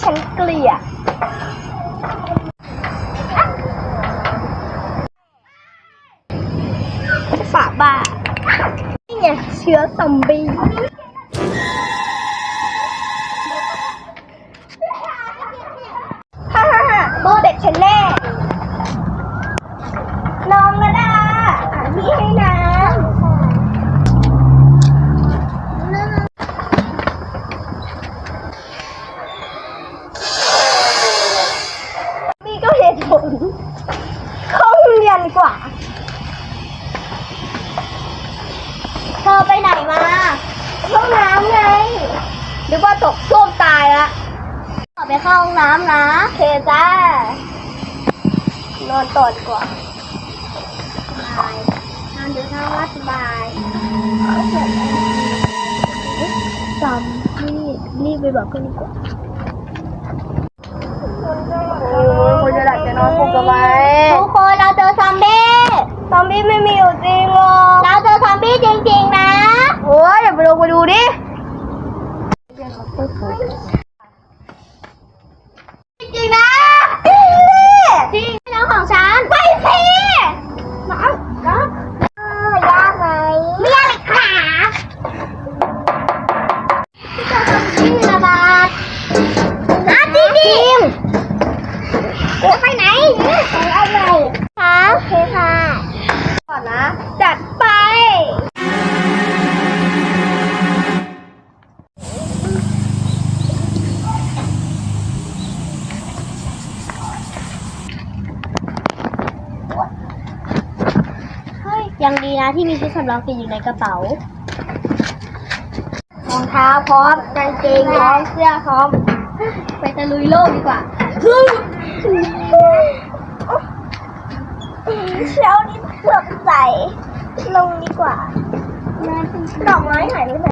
่ฉันเกลียดฝาบ้า นี่ไงเชื้อซอมบี้ฮ่าฮ่าฮ่าโบเด็กฉันแน่องระดาหาที่ให้น้ำมีก็เหตุผลเข้าโรงเรียนดี กว่า เธอไปไหนมาห้องน้ำไงนึกว่าตกส้วมตายละขอไปเข้าห้องน้ำนะโอเคจ้านอนต่อดกว่าบายนอนดูทั้งวันสบายจำรีบรีบไปบอกเพื่อนดีกว่าคุณจะหลับจะนอนปลุกกันไหมทุกคนเราเจอซอมบี้ซอมบี้ไม่มีอยู่จริงหรอกเรา เจอซอมบี้จริงๆนะ โอ้ยเดี๋ยวไปลงไปดูดิจริงๆนะจริงแล้วของฉันไปสิน้องน้องยากไหมไม่ยากเลยค่ะที่จะทำชื่อระบาดอาจริงดิมจะไปไหนไปเอาไหนคะโอเคค่ะ ยังดีนะที่มีชุดสำรองติดอยู่ในกระเป๋ารองเท้าพร้อมกางเกงพร้อมเสื้อพร้อม ไปตะลุยโลกดีกว่าเช้านี้เกือบใส่ลงดีกว่าดอกไม้หายไปไหน